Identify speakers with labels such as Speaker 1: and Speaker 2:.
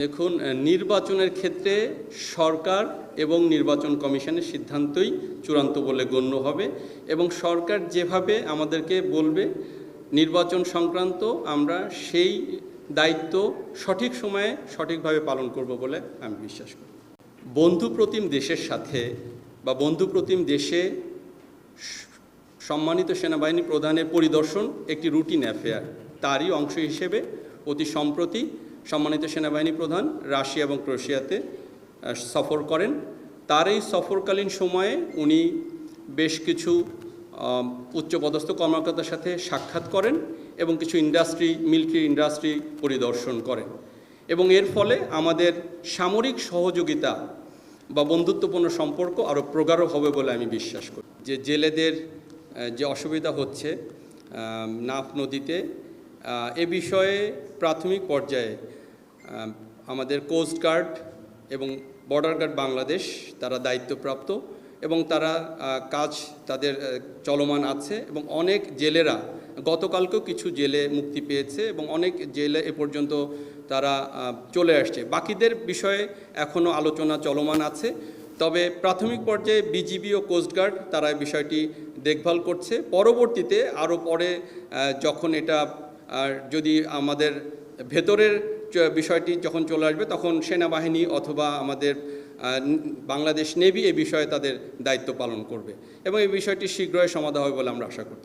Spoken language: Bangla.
Speaker 1: দেখুন নির্বাচনের ক্ষেত্রে সরকার এবং নির্বাচন কমিশনের সিদ্ধান্তই চূড়ান্ত বলে গণ্য হবে এবং সরকার যেভাবে আমাদেরকে বলবে, নির্বাচন সংক্রান্ত আমরা সেই দায়িত্ব সঠিক সময়ে সঠিকভাবে পালন করব বলে আমি বিশ্বাস করি। বন্ধুপ্রতিম দেশের সাথে বা বন্ধুপ্রতিম দেশে সম্মানিত সেনাবাহিনী প্রধানের পরিদর্শন একটি রুটিন অ্যাফেয়ার তারই অংশ হিসেবে অতি সম্প্রতি সম্মানিত সেনাবাহিনী প্রধান রাশিয়া এবং ক্রোয়েশিয়াতে আহ, সফর করেন। তার এই সফরকালীন সময়ে উনি বেশ কিছু উচ্চপদস্থ কর্মকর্তার সাথে সাক্ষাৎ করেন এবং কিছু ইন্ডাস্ট্রি মিলিটারি ইন্ডাস্ট্রি পরিদর্শন করেন। এবং এর ফলে আমাদের সামরিক সহযোগিতা বা বন্ধুত্বপূর্ণ সম্পর্ক আরও প্রগাঢ় হবে বলে আমি বিশ্বাস করি। যে জেলেদের যে অসুবিধা হচ্ছে নাফ নদীতে এ বিষয়ে প্রাথমিক পর্যায়ে আমাদের কোস্ট গার্ড এবং বর্ডার গার্ড বাংলাদেশ তারা দায়িত্বপ্রাপ্ত এবং তারা কাজ তাদের চলমান আছে এবং অনেক জেলেরা, গতকালকেও কিছু জেলে মুক্তি পেয়েছে এবং অনেক জেলে এ পর্যন্ত তারা চলে আসছে। বাকিদের বিষয়ে এখনও আলোচনা চলমান আছে, তবে প্রাথমিক পর্যায়ে বিজিবি ও কোস্টগার্ড তারা বিষয়টি দেখভাল করছে। পরবর্তীতে আরও পরে যখন এটা যদি আমাদের ভেতরের বিষয়টি যখন চলে আসবে, তখন সেনাবাহিনী অথবা আমাদের বাংলাদেশ নেভি এ বিষয়ে তাদের দায়িত্ব পালন করবে এবং এই বিষয়টি শীঘ্রই সমাধা হবে বলে আমরা আশা করছি।